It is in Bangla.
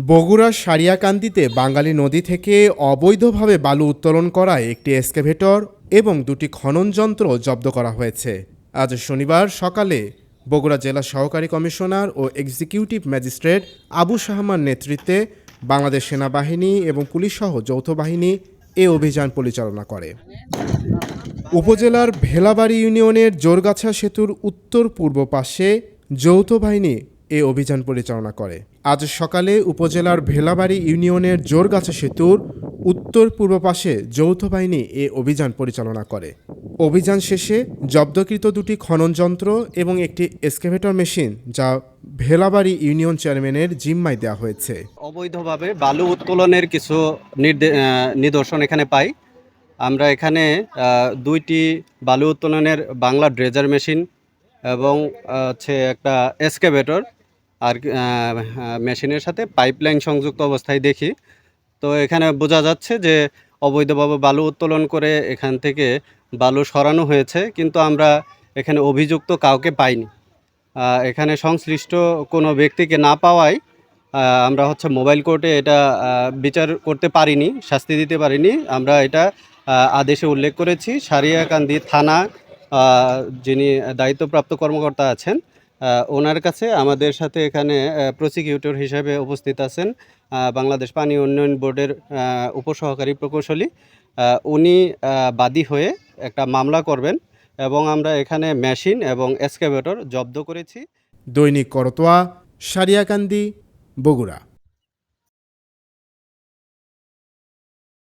বগুড়ার সারিয়াকান্দিতে বাঙালি নদী থেকে অবৈধভাবে বালু উত্তোলন করায় একটি এসকেভেটর এবং দুটি খনন যন্ত্র জব্দ করা হয়েছে। আজ শনিবার সকালে বগুড়া জেলা সহকারী কমিশনার ও এক্সিকিউটিভ ম্যাজিস্ট্রেট আবু শাহমান নেতৃত্বে বাংলাদেশ সেনাবাহিনী এবং পুলিশসহ যৌথ বাহিনী এ অভিযান পরিচালনা করে। উপজেলার ভেলাবাড়ি ইউনিয়নের জোরগাছা সেতুর উত্তর পূর্ব পাশে যৌথ বাহিনী এ অভিযান পরিচালনা করে। আজ সকালে উপজেলার ভেলাবাড়ি ইউনিয়নের জোরগাছা সেতুর উত্তর পূর্ব পাশে যৌথ বাহিনী এ অভিযান পরিচালনা করে। অভিযান শেষে জব্দকৃত দুটি খনন যন্ত্র এবং একটি এসকেভেটর মেশিন যা ভেলাবাড়ি ইউনিয়ন চেয়ারম্যানের জিম্মায় দেওয়া হয়েছে। অবৈধভাবে বালু উত্তোলনের কিছু নিদর্শন এখানে পাই। আমরা এখানে দুইটি বালু উত্তোলনের বাংলা ড্রেজার মেশিন এবং হচ্ছে একটা এসকেভেটর আর মেশিনের সাথে পাইপলাইন সংযুক্ত অবস্থায় দেখি। তো এখানে বোঝা যাচ্ছে যে অবৈধভাবে বালু উত্তোলন করে এখান থেকে বালু সরানো হয়েছে, কিন্তু আমরা এখানে অভিযুক্ত কাউকে পাইনি। এখানে সংশ্লিষ্ট কোনো ব্যক্তিকে না পাওয়ায় আমরা হচ্ছে মোবাইল কোর্টে এটা বিচার করতে পারিনি, শাস্তি দিতে পারিনি। আমরা এটা আদেশে উল্লেখ করেছি, সারিয়াকান্দি থানা যিনি দায়িত্বপ্রাপ্ত কর্মকর্তা আছেন ওনার কাছে আমাদের সাথে এখানে প্রসিকিউটর হিসেবে উপস্থিত আছেন বাংলাদেশ পানি উন্নয়ন বোর্ডের উপসহকারী প্রকৌশলী। উনি বাদী হয়ে একটা মামলা করবেন এবং আমরা এখানে মেশিন এবং এসকেভেটর জব্দ করেছি। দৈনিক করতোয়া, সারিয়াকান্দি, বগুড়া।